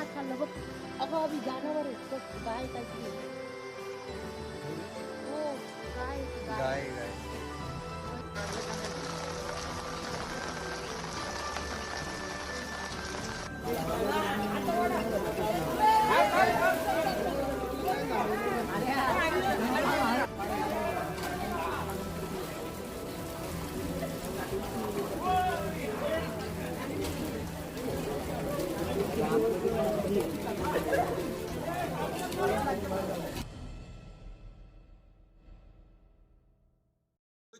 आत चाललं बघ अगं अभि जनावर आहे बघ गाय काहीतरी हो गाय गाय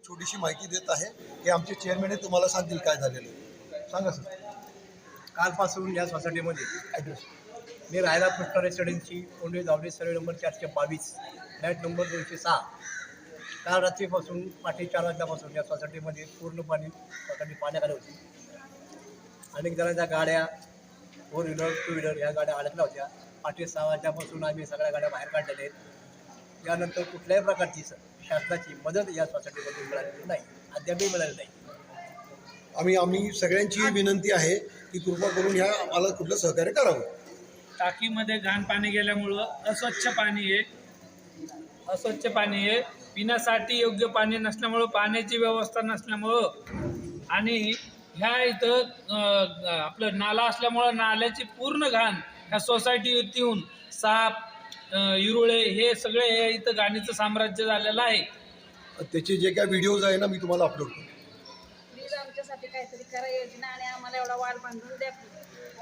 छोटीशी माहिती देत आहे. की आमचे चेअरमॅन तुम्हाला सांगतील काय झालेलं सांगा सर. कालपासून या सोसायटीमध्ये ॲड्रेस मी राहायला Krishna residency Konde Jawade survey number चारशे बावीस फ्लॅट नंबर दोनशे सहा. काल रात्रीपासून पाठी चार वाजल्यापासून या सोसायटीमध्ये पूर्ण पाणी सोसायटी पाण्याखाली होती. अनेक जणांच्या गाड्या फोर व्हीलर टू व्हीलर ह्या गाड्या अडकल्या होत्या. पाठी सहा वाजल्यापासून आम्ही सगळ्या गाड्या बाहेर काढलेल्या आहेत. यानंतर कुठल्याही प्रकारची शासनाची मदत या सोसायटीमध्ये मिळालेली नाही. अद्यापही मिळाली नाही. आम्ही आम्ही सगळ्यांची विनंती आहे की कृपा करून ह्या आम्हाला कुठलं सहकार्य करावं. टाकीमध्ये घाण पाणी गेल्यामुळं अस्वच्छ पाणी आहे. अस्वच्छ पाणी आहे. पिण्यासाठी योग्य पाणी नसल्यामुळं पाण्याची व्यवस्था नसल्यामुळं आणि ह्या इथं आपलं नाला असल्यामुळं नाल्याची पूर्ण घाण ह्या सोसायटीवरती येऊन साप इरुळे हे सगळे हे इथं घाणीचं साम्राज्य झालेलं आहे. त्याचे जे काय व्हिडिओज आहे ना मी तुम्हाला अपलोड करतो. प्लीज आमच्यासाठी काहीतरी करा योजना आणि आम्हाला एवढा वाढ बांधून द्या.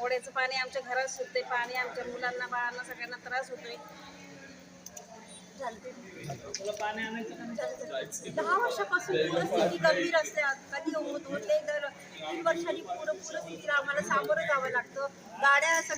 ओढ्याचं पाणी आमच्या घरात सुटते पाणी आमच्या मुलांना बाळांना सगळ्यांना त्रास होतोय चालते तुला पाणी आणायचं का नाही? दहा वर्षापासून पूरस्थिती गंभीर असते. कधी होत होते तर तीन वर्षांनी पूर पूरस्थितीला आम्हाला सामोरं जावं लागतं. गाड्या सगळ्या